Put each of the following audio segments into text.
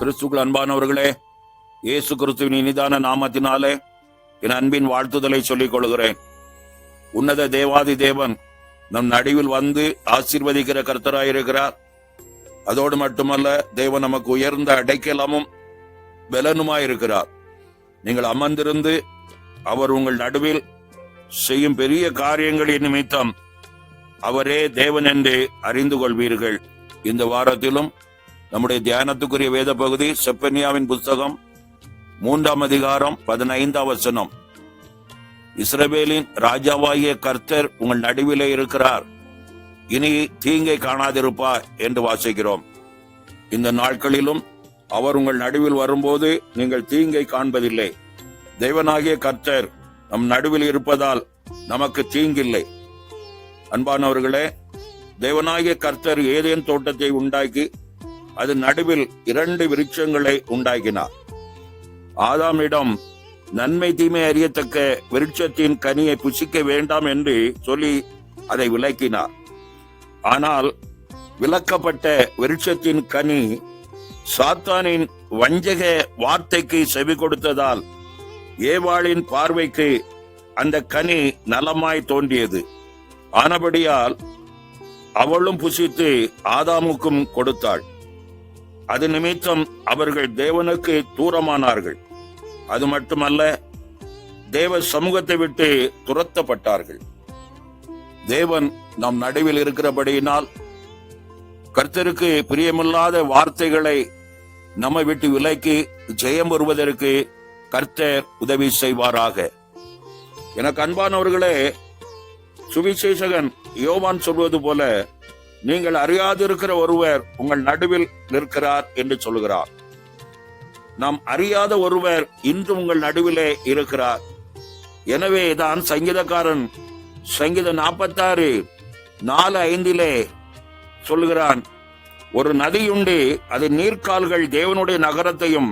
கிறிஸ்துக்குள் அன்பானவர்களே இயேசு கிறிஸ்துவின் இனிதான நாமத்தினாலே என் அன்பின் வாழ்த்துதலை சொல்லிக் கொள்கிறேன். உன்னத தேவாதி தேவன் நம் நடுவில் வந்து ஆசீர்வதிக்கிற கர்த்தராயிருக்கிறார். அதோடு மட்டுமல்ல தேவன் நமக்கு உயர்ந்த அடைக்கலமும் பலனுமாயிருக்கிறார். நீங்கள் அமர்ந்திருந்து அவர் உங்கள் நடுவில் செய்யும் பெரிய காரியங்களின் நிமித்தம் அவரே தேவன் என்று அறிந்து கொள்வீர்கள். இந்த வாரத்திலும் நம்முடைய தியானத்துக்குரிய வேத பகுதி செப்பனியாவின் புஸ்தகம் மூன்றாம் அதிகாரம் பதினைந்தாம் வசனம். இஸ்ரவேலின் ராஜாவாகிய கர்த்தர் உங்கள் நடுவிலே இருக்கிறார். இனி தீங்கை காணாதிருப்பார் என்று வாசிக்கிறோம். இந்த நாட்களிலும் அவர் உங்கள் நடுவில் வரும்போது நீங்கள் தீங்கை காண்பதில்லை. தேவனாகிய கர்த்தர் நம் நடுவில் இருப்பதால் நமக்கு தீங்கில்லை. அன்பானவர்களே தேவனாகிய கர்த்தர் ஏதேன் தோட்டத்தை உண்டாக்கி அது நடுவில் இரண்டு விருட்சங்களை உண்டாக்கினார். ஆதாமிடம் நன்மை தீமை அறியத்தக்க விருட்சத்தின் கனியை புசிக்க வேண்டாம் என்று சொல்லி அதை விளக்கினார். ஆனால் விளக்கப்பட்ட விருட்சத்தின் கனி சாத்தானின் வஞ்சக வார்த்தைக்கு செவி கொடுத்ததால் ஏவாளின் பார்வைக்கு அந்த கனி நலமாய் தோன்றியது. ஆனபடியால் அவளும் புசித்து ஆதாமுக்கும் கொடுத்தாள். அது நிமித்தம் அவர்கள் தேவனுக்கு தூரமானார்கள். அது மட்டுமல்ல தேவ சமூகத்தை விட்டு துரத்தப்பட்டார்கள். தேவன் நம் நடுவில் இருக்கிறபடியினால் கர்த்தருக்கு பிரியமில்லாத வார்த்தைகளை நம்மை விட்டு விலக்கி ஜெயம் வருவதற்கு கர்த்தர் உதவி செய்வாராக. எனக்கு அன்பானவர்களே சுவிசேஷகன் யோவான் சொல்வது போல நீங்கள் அறியாதிருக்கிற ஒருவர் உங்கள் நடுவில் நிற்கிறார் என்று சொல்கிறார் நாம் அறியாத ஒருவர் இன்று உங்கள் நடுவிலே இருக்கிறார். எனவே தான் சங்கீதக்காரன் சங்கீத நாற்பத்தாறு நாலு ஐந்திலே சொல்கிறான் ஒரு நதியுண்டு அது நீர்க்கால்கள் தேவனுடைய நகரத்தையும்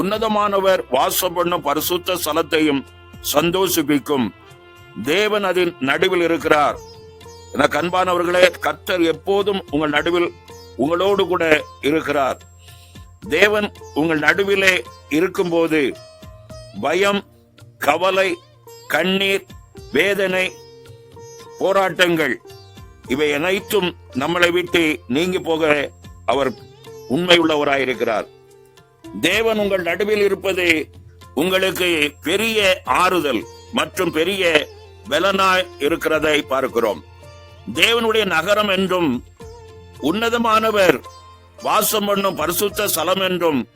உன்னதமானவர் வாசம் பண்ணும் பரிசுத்த ஸ்தலத்தையும் சந்தோஷிப்பிக்கும். தேவன் அதன் நடுவில் இருக்கிறார். எனக்கு அன்பானவர்களே கர்த்தர் எப்போதும் உங்கள் நடுவில் உங்களோடு கூட இருக்கிறார். தேவன் உங்கள் நடுவிலே இருக்கும்போது பயம் கவலை கண்ணீர் வேதனை போராட்டங்கள் இவை அனைத்தும் நம்மளை விட்டு நீங்கி போக அவர் உண்மையுள்ளவராயிருக்கிறார் தேவன் உங்கள் நடுவில் இருப்பது உங்களுக்கு பெரிய ஆறுதல் மற்றும் பெரிய பலனாய் இருக்கிறதை பார்க்கிறோம். தேவனுடைய நகரம் என்றும் உன்னதமானவர் வாசம் பண்ணும் பரிசுத்த ஸ்தலம் என்றும்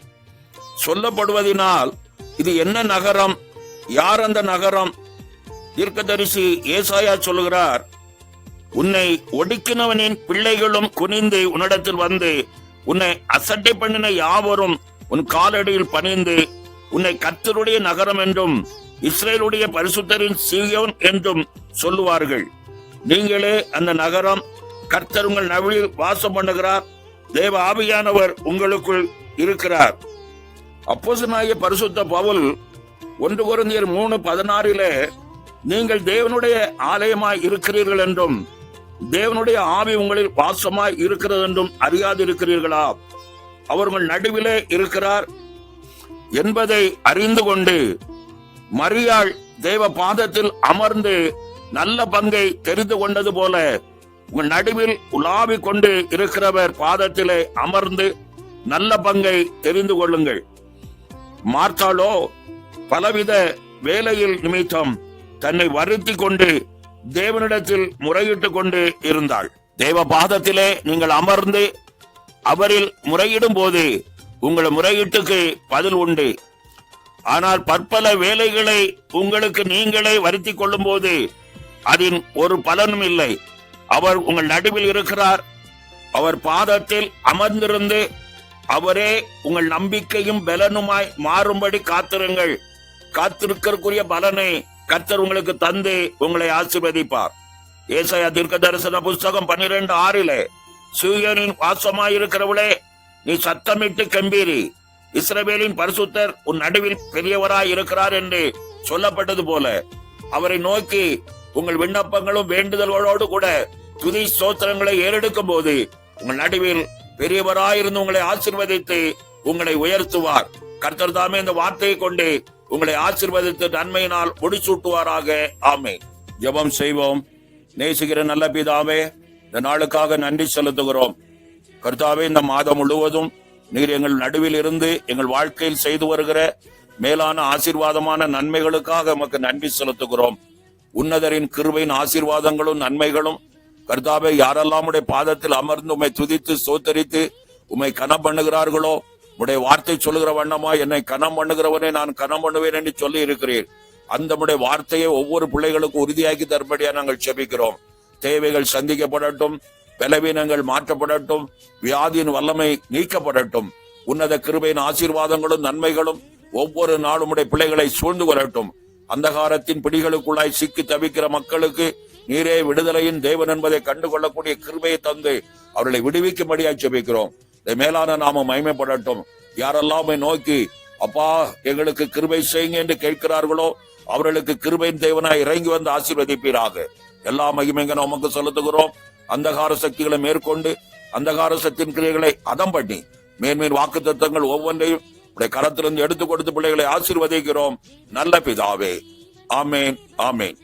சொல்லப்படுவதினால் இது என்ன நகரம்? யார் அந்த நகரம்? தீர்க்கதரிசி ஏசாயா சொல்லுகிறார் உன்னை ஒடுக்கினவனின் பிள்ளைகளும் குனிந்து உன்னிடத்தில் வந்து உன்னை அசட்டை பண்ணின யாவரும் உன் காலடியில் பணிந்து உன்னை கத்தருடைய நகரம் என்றும் இஸ்ரேலுடைய பரிசுத்தரின் சீயோன் என்றும் சொல்லுவார்கள். நீங்களே அந்த நகரம் கர்த்தர் உங்கள் நவிழில் வாசம் பண்ணுகிறார். தேவ ஆவியானவர் உங்களுக்குள் இருக்கிறார். அப்போசனாகிய பரிசுத்த பவுல் ஒன்று குருந்தியர் மூணு பதினாறிலே நீங்கள் தேவனுடைய ஆலயமாய் இருக்கிறீர்கள் என்றும் தேவனுடைய ஆவி உங்களில் வாசமாய் இருக்கிறது என்றும் அறியாதிருக்கிறீர்களா? அவர் உங்கள் நடுவிலே இருக்கிறார் என்பதை அறிந்து கொண்டு மரியாள் தேவ பாதத்தில் அமர்ந்து நல்ல பங்கை தெரிந்து கொண்டது போல உங்கள் நடுவில் உலாவிக் கொண்டு இருக்கிறவர் பாதத்திலே அமர்ந்து நல்ல பங்கை தெரிந்து கொள்ளுங்கள். மார்த்தாளோ பலவித வேலையில் நிமித்தம் தன்னை வருத்தி கொண்டு தேவனிடத்தில் முறையிட்டுக் கொண்டு இருந்தாள். தேவ பாதத்திலே நீங்கள் அமர்ந்து அவரில் முறையிடும் போது உங்கள் முறையீட்டுக்கு பதில் உண்டு. ஆனால் பற்பல வேலைகளை உங்களுக்கு நீங்களே வருத்திக் கொள்ளும் போது அதன் ஒரு பலனும் இல்லை. அவர் உங்கள் நடுவில் இருக்கிறார். அவர் பாதத்தில் அமர்ந்திருந்து அவரே உங்கள் நம்பிக்கையும் பலனுமாய் மாறும்படி காத்திருங்கள். காத்திருக்கக்கூடிய பலனை கர்த்தர் உங்களுக்கு தந்து உங்களை ஆசிர்வதிப்பார். ஏசாயா தீர்க்க தரிசன புஸ்தகம் பன்னிரண்டு ஆறிலே சூரியனின் வாசமாயிருக்கிறவளே நீ சத்தமிட்டு கம்பீரி. இஸ்ரவேலின் பரிசுத்தர் உன் நடுவில் பெரியவராய் இருக்கிறார் என்று சொல்லப்பட்டது போல அவரை நோக்கி உங்கள் விண்ணப்பங்களும் வேண்டுதல்களோடு கூட துதி ஸ்தோத்திரங்களை ஏறெடுக்கும் போது உங்கள் நடுவில் பெரியவராயிருந்து உங்களை ஆசிர்வதித்து உங்களை உயர்த்துவார். கர்த்தர் தாமே இந்த வார்த்தையை கொண்டு உங்களை ஆசிர்வதித்து நன்மையினால் முடிசூட்டுவாராக. ஆமே ஜெபம் செய்வோம். நேசுகிற நல்ல பிதாவே இந்த நாளுக்காக நன்றி செலுத்துகிறோம். கர்த்தாவே இந்த மாதம் முழுவதும் நீர் எங்கள் நடுவில் இருந்து எங்கள் வாழ்க்கையில் செய்து வருகிற மேலான ஆசீர்வாதமான நன்மைகளுக்காக உமக்கு நன்றி செலுத்துகிறோம். உன்னதரின் கிருபையின் ஆசீர்வாதங்களும் நன்மைகளும் கர்த்தாவை யாரெல்லாம் உடைய பாதத்தில் அமர்ந்து உம்மை துதித்து சோத்தரித்து உம்மை கனம் பண்ணுகிறார்களோ உடைய வார்த்தை சொல்லுகிற வண்ணமா என்னை கனம் பண்ணுகிறவனே நான் கனம் பண்ணுவேன் என்று சொல்லி இருக்கிறேன் அந்த உடைய வார்த்தையை ஒவ்வொரு பிள்ளைகளுக்கும் உறுதியாக்கி தரும்படியா நாங்கள் செபிக்கிறோம். தேவைகள் சந்திக்கப்படட்டும் பலவீனங்கள் மாற்றப்படட்டும் வியாதியின் வல்லமை நீக்கப்படட்டும் உன்னத கிருபையின் ஆசீர்வாதங்களும் நன்மைகளும் ஒவ்வொரு நாளும் உடைய பிள்ளைகளை சூழ்ந்து கொள்ளட்டும். அந்தகாரத்தின் பிடிகளுக்குள்ளாய் சிக்கி தவிக்கிற மக்களுக்கு நீரே விடுதலையின் தேவன் என்பதை கண்டுகொள்ளக்கூடிய கிருபையை தந்து அவர்களை விடுவிக்கும்படியாய் செபிக்கிறோம் இந்த மேலான நாம மயமைப்படட்டும் யாரெல்லாம் நோக்கி அப்பா எங்களுக்கு கிருபை செய்யுங்க என்று கேட்கிறார்களோ அவர்களுக்கு கிருபையின் தேவனாய் இறங்கி வந்து ஆசீர்வதிப்பீராக. எல்லா மகிமைங்க நமக்கு செலுத்துகிறோம். அந்தகார சக்திகளை மேற்கொண்டு அந்தகார சக்தியின் கிரியைகளை அதம் பண்ணி மேன்மேன் வாக்கு தத்தங்கள் ஒவ்வொன்றையும் உடைய கரத்திலிருந்து எடுத்து கொடுத்து பிள்ளைகளை ஆசீர்வதிக்கிறோம். நல்ல பிதாவே. ஆமேன் ஆமேன்.